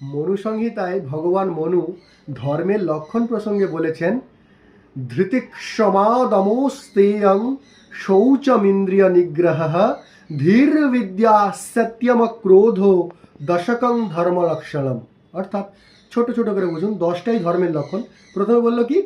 মনু সংহিতায় ভগবান মনু ধর্মের লক্ষণ প্রসঙ্গে বলেছেন ধৃতিক্ষমাদমোস্তেয়ং শৌচমিন্দ্রিয় নিগ্রহ ধীর বিদ্যা সত্যম ক্রোধ দশকং ধর্ম লক্ষণম অর্থাৎ ছোট ছোট করে বুঝুন, দশটাই ধর্মের লক্ষণ। প্রথমে বলল কি?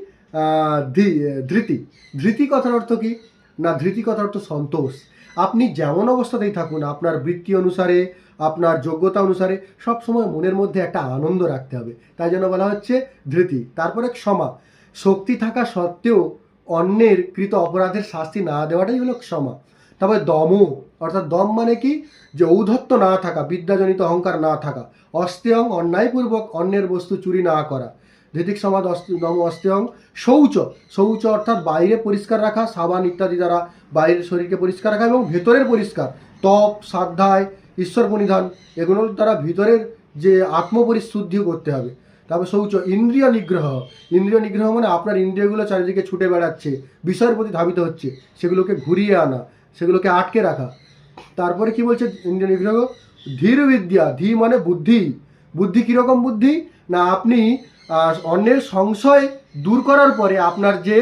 ধৃতি। ধৃতি কথার অর্থ কি? না, ধৃতি কথার অর্থ সন্তোষ। আপনি যেমন অবস্থাতেই থাকুন, আপনার বৃত্তি অনুসারে, আপনার যোগ্যতা অনুসারে, সব সময় মনের মধ্যে একটা আনন্দ রাখতে হবে। তাই জন্য বলা হচ্ছে ধৃতি, তারপরে ক্ষমা। শক্তি থাকা সত্ত্বেও অন্যের কৃত অপরাধের শাস্তি না দেওয়াটাই হলো ক্ষমা। তারপরে দম, অর্থাৎ দম মানে কি? যে ঔদ্ধত্য না থাকা, বিদ্যাজনিত অহংকার না থাকা, অস্তেয়ং, অন্যায়পূর্বক অন্যের বস্তু চুরি না করা। ধৃতিক সমাজ দম অস্তেয়ং শৌচ। শৌচ অর্থাৎ বাইরে পরিষ্কার রাখা, সাবান ইত্যাদি দ্বারা বাইরের শরীরকে পরিষ্কার রাখা এবং ভেতরের পরিষ্কার। তপ সাধ্যায় ঈশ্বর পরিধান এগুলোর দ্বারা ভিতরের যে আত্মপরিশুদ্ধিও করতে হবে। তারপর শৌচ, ইন্দ্রিয় নিগ্রহ। ইন্দ্রিয় নিগ্রহ মানে আপনার ইন্দ্রিয়গুলো চারিদিকে ছুটে বেড়াচ্ছে, বিষয়ের প্রতি ধাবিত হচ্ছে, সেগুলোকে ঘুরিয়ে আনা, সেগুলোকে আটকে রাখা। তারপরে কি বলছে ইন্দ্রিয় নিগ্রহ? ধীর বিদ্যা ধী মানে বুদ্ধি। বুদ্ধি কীরকম বুদ্ধি? না, আপনি অন্যের সংশয় দূর করার পরে আপনার যে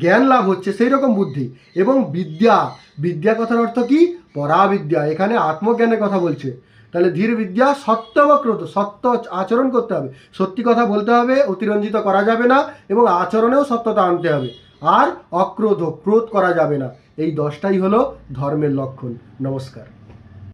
জ্ঞান লাভ হচ্ছে সেই রকম বুদ্ধি। এবং বিদ্যা বিদ্যা কথার অর্থ কি? পরাবিদ্যা, এখানে আত্মজ্ঞানের কথা বলছে। তাহলে ধীর বিদ্যা সত্যবক্রত সত্য আচরণ করতে হবে। সত্যি কথা বলতে হবে, অতিরঞ্জিত করা যাবে না, এবং আচরণেও সত্যতা আনতে হবে। আর অক্রোধ, ক্রোধ করা যাবে না। এই দশটাই হলো ধর্মের লক্ষণ। নমস্কার।